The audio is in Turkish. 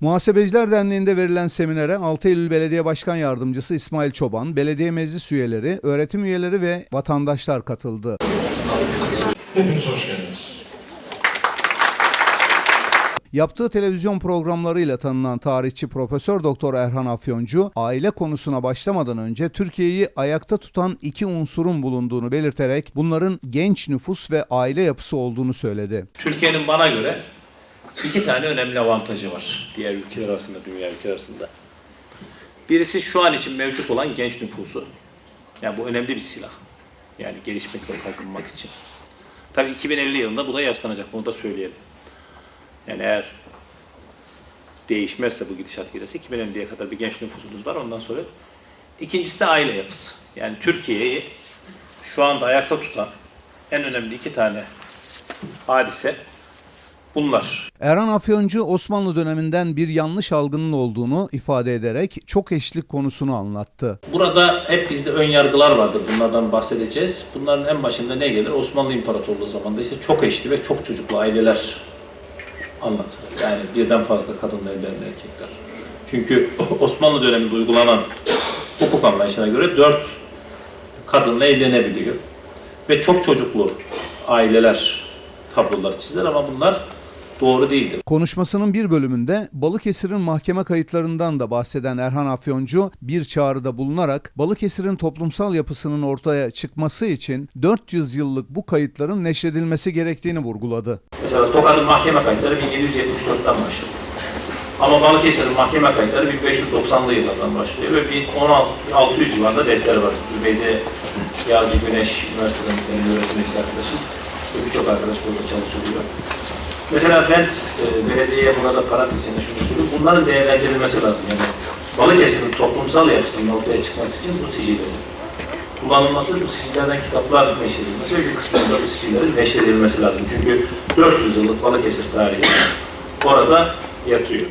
Muhasebeciler Derneği'nde verilen seminere 6 Eylül Belediye Başkan Yardımcısı İsmail Çoban, belediye meclis üyeleri, öğretim üyeleri ve vatandaşlar katıldı. Hepiniz hoş geldiniz. Yaptığı televizyon programlarıyla tanınan tarihçi Profesör Doktor Erhan Afyoncu, aile konusuna başlamadan önce Türkiye'yi ayakta tutan iki unsurun bulunduğunu belirterek bunların genç nüfus ve aile yapısı olduğunu söyledi. Türkiye'nin bana göre iki tane önemli avantajı var diğer ülkeler arasında, dünya ülkeler arasında. Birisi şu an için mevcut olan genç nüfusu. Yani bu önemli bir silah. Yani gelişmek ve kalkınmak için. Tabii 2050 yılında bu da yaşlanacak, bunu da söyleyelim. Yani eğer değişmezse bu gidişat gelirse 2050'ye kadar bir genç nüfusumuz var. Ondan sonra ikincisi de aile yapısı. Yani Türkiye'yi şu anda ayakta tutan en önemli iki tane hadise bunlar. Erhan Afyoncu Osmanlı döneminden bir yanlış algının olduğunu ifade ederek çok eşlik konusunu anlattı. Burada hep bizde ön yargılar vardır. Bunlardan bahsedeceğiz. Bunların en başında ne gelir? Osmanlı İmparatorluğu zamanında işte çok eşli ve çok çocuklu aileler anlatılır. Yani birden fazla kadınla evlenen erkekler. Çünkü Osmanlı döneminde uygulanan hukuk anlayışına göre dört kadınla evlenebiliyor. Ve çok çocuklu aileler tablolar çizilir ama bunlar doğru değildir. Konuşmasının bir bölümünde Balıkesir'in mahkeme kayıtlarından da bahseden Erhan Afyoncu bir çağrıda bulunarak Balıkesir'in toplumsal yapısının ortaya çıkması için 400 yıllık bu kayıtların neşredilmesi gerektiğini vurguladı. Mesela Tokat'ın mahkeme kayıtları 1774'ten başlıyor. Ama Balıkesir'in mahkeme kayıtları 1590'lı yıllardan başlıyor ve 1600 civarında defter var. Zübeyde Yağcı Güneş Üniversiteden öğretim üyesi arkadaşım birçok arkadaş burada çalışıyor. Mesela ben e, belediyeye burada parantez içinde şunu söyleyeyim. Bunların değerlendirilmesi lazım. Yani Balıkesir'in toplumsal yapısının ortaya çıkması için bu sicillerin kullanılması, bu sicillerden kitaplar neşredilmesi bir kısmında bu sicillerin neşredilmesi lazım. Çünkü 400 yıllık Balıkesir tarihi orada yatıyor.